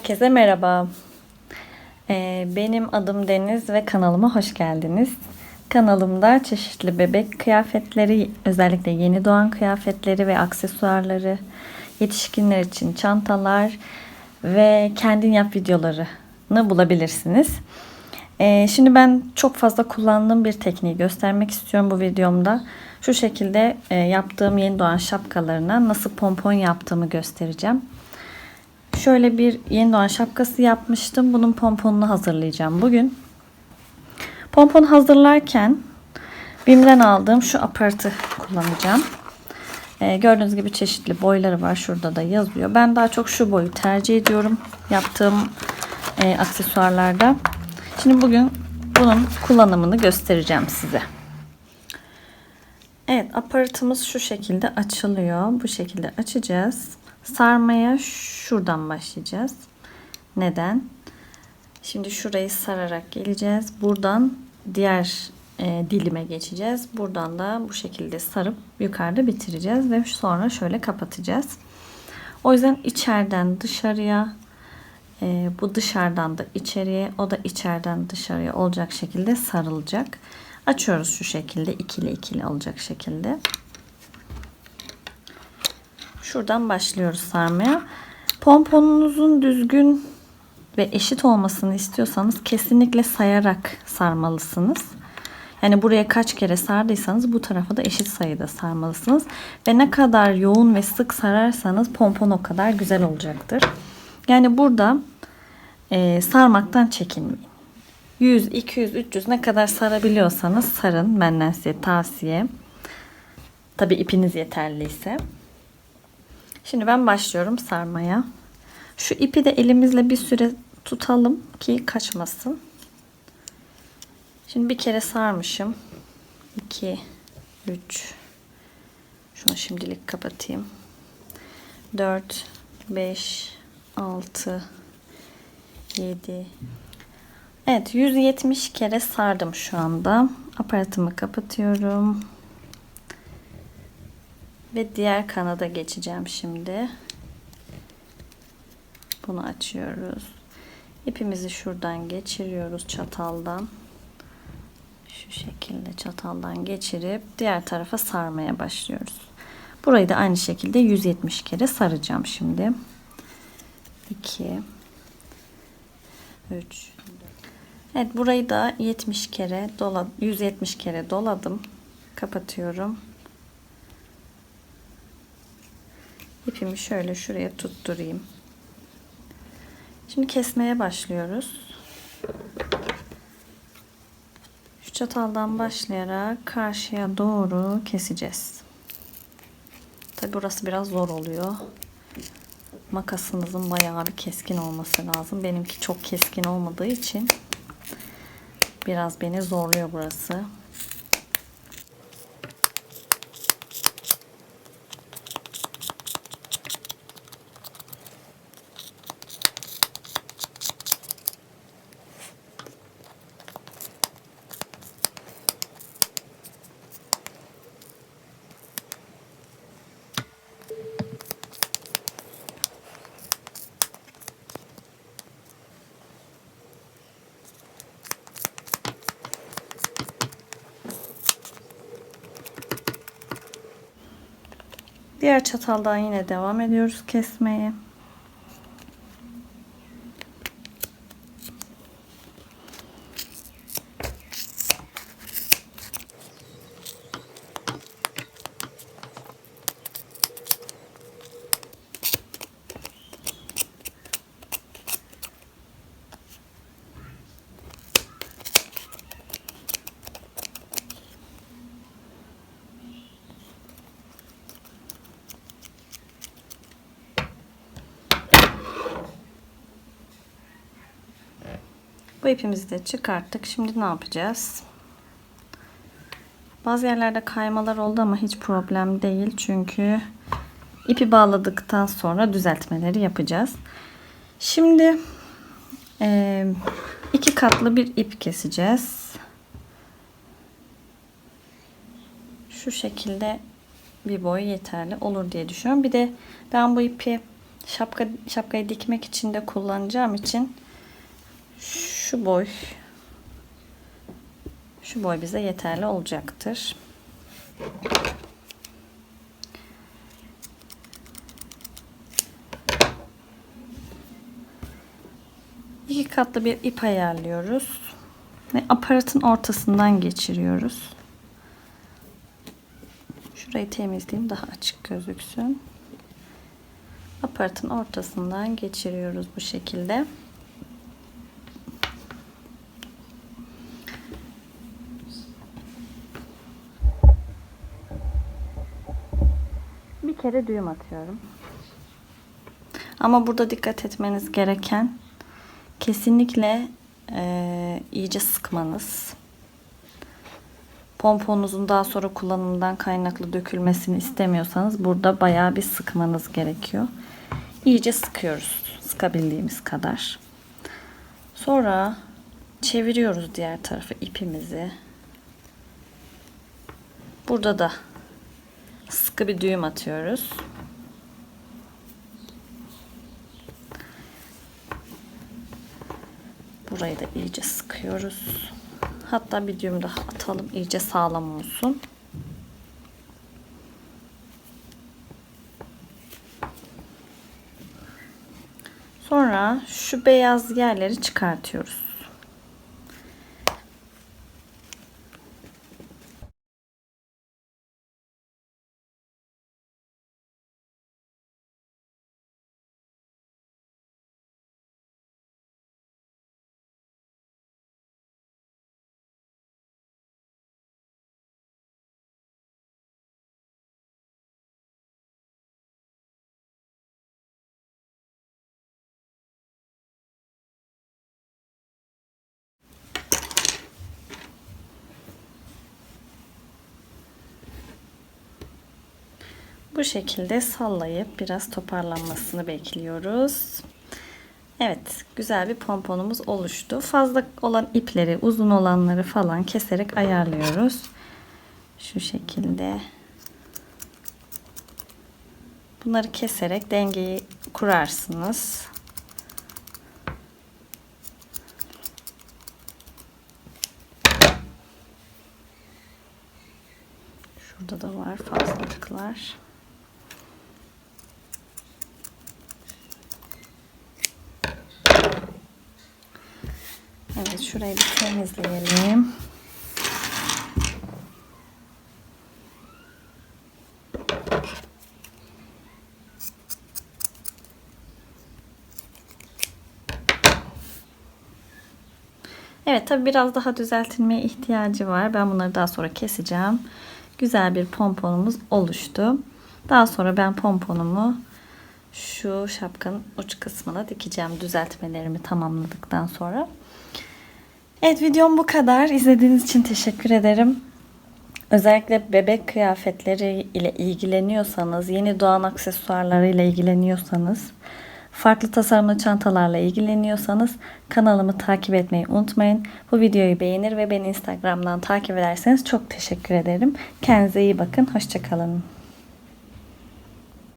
Herkese merhaba. Ee, benim adım Deniz ve kanalıma hoş geldiniz. Kanalımda çeşitli bebek kıyafetleri, özellikle yeni doğan kıyafetleri ve aksesuarları, yetişkinler için çantalar ve kendin yap videolarını bulabilirsiniz. Ee, şimdi ben çok fazla kullandığım bir tekniği göstermek istiyorum bu videomda. Şu şekilde e, yaptığım yeni doğan şapkalarına nasıl pompon yaptığımı göstereceğim. Şöyle bir yeni doğan şapkası yapmıştım. Bunun pomponunu hazırlayacağım bugün. Pompon hazırlarken Bim'den aldığım şu aparatı kullanacağım. Ee, gördüğünüz gibi çeşitli boyları var. Şurada da yazıyor. Ben daha çok şu boyu tercih ediyorum. Yaptığım e, aksesuarlarda. Şimdi bugün bunun kullanımını göstereceğim size. Evet aparatımız şu şekilde açılıyor. Bu şekilde açacağız. Sarmaya şuradan başlayacağız. Neden? Şimdi şurayı sararak geleceğiz. Buradan diğer e, dilime geçeceğiz. Buradan da bu şekilde sarıp yukarıda bitireceğiz ve sonra şöyle kapatacağız. O yüzden içeriden dışarıya e, bu dışarıdan da içeriye o da içeriden dışarıya olacak şekilde sarılacak. Açıyoruz şu şekilde ikili ikili olacak şekilde. Şuradan başlıyoruz sarmaya. Pomponunuzun düzgün ve eşit olmasını istiyorsanız kesinlikle sayarak sarmalısınız. Yani buraya kaç kere sardıysanız bu tarafa da eşit sayıda sarmalısınız. Ve ne kadar yoğun ve sık sararsanız pompon o kadar güzel olacaktır. Yani burada e, sarmaktan çekinmeyin. 100, 200, 300 ne kadar sarabiliyorsanız sarın. Benden size tavsiye. Tabi ipiniz yeterliyse. Şimdi ben başlıyorum sarmaya. Şu ipi de elimizle bir süre tutalım ki kaçmasın. Şimdi bir kere sarmışım. 2 3 Şunu şimdilik kapatayım. 4 5 6 7 Evet 170 kere sardım şu anda. Aparatımı kapatıyorum. Ve diğer kanada geçeceğim şimdi. Bunu açıyoruz. İpimizi şuradan geçiriyoruz çataldan. Şu şekilde çataldan geçirip diğer tarafa sarmaya başlıyoruz. Burayı da aynı şekilde 170 kere saracağım şimdi. 2 3 Evet burayı da 70 kere dola 170 kere doladım. Kapatıyorum. İpimi şöyle şuraya tutturayım. Şimdi kesmeye başlıyoruz. Şu çataldan başlayarak karşıya doğru keseceğiz. Tabi burası biraz zor oluyor. Makasınızın bayağı bir keskin olması lazım. Benimki çok keskin olmadığı için biraz beni zorluyor burası. Diğer çataldan yine devam ediyoruz kesmeye. İpimizi de çıkarttık. Şimdi ne yapacağız? Bazı yerlerde kaymalar oldu ama hiç problem değil. Çünkü ipi bağladıktan sonra düzeltmeleri yapacağız. Şimdi e, iki katlı bir ip keseceğiz. Şu şekilde bir boy yeterli olur diye düşünüyorum. Bir de ben bu ipi şapka şapkayı dikmek için de kullanacağım için şu boy şu boy bize yeterli olacaktır. İki katlı bir ip ayarlıyoruz. Ve aparatın ortasından geçiriyoruz. Şurayı temizleyeyim daha açık gözüksün. Aparatın ortasından geçiriyoruz bu şekilde. Kere düğüm atıyorum. Ama burada dikkat etmeniz gereken kesinlikle e, iyice sıkmanız. Pomponunuzun daha sonra kullanımından kaynaklı dökülmesini istemiyorsanız burada bayağı bir sıkmanız gerekiyor. İyice sıkıyoruz. Sıkabildiğimiz kadar. Sonra çeviriyoruz diğer tarafı ipimizi. Burada da sıkı bir düğüm atıyoruz. Burayı da iyice sıkıyoruz. Hatta bir düğüm daha atalım iyice sağlam olsun. Sonra şu beyaz yerleri çıkartıyoruz. Bu şekilde sallayıp biraz toparlanmasını bekliyoruz. Evet, güzel bir pomponumuz oluştu. Fazla olan ipleri, uzun olanları falan keserek ayarlıyoruz. Şu şekilde. Bunları keserek dengeyi kurarsınız. Şurada da var fazlalıklar. Evet şurayı bir temizleyelim. Evet tabi biraz daha düzeltilmeye ihtiyacı var. Ben bunları daha sonra keseceğim. Güzel bir pomponumuz oluştu. Daha sonra ben pomponumu şu şapkanın uç kısmına dikeceğim düzeltmelerimi tamamladıktan sonra. Evet videom bu kadar. İzlediğiniz için teşekkür ederim. Özellikle bebek kıyafetleri ile ilgileniyorsanız, yeni doğan aksesuarları ile ilgileniyorsanız, farklı tasarımlı çantalarla ilgileniyorsanız kanalımı takip etmeyi unutmayın. Bu videoyu beğenir ve beni Instagram'dan takip ederseniz çok teşekkür ederim. Kendinize iyi bakın. Hoşçakalın.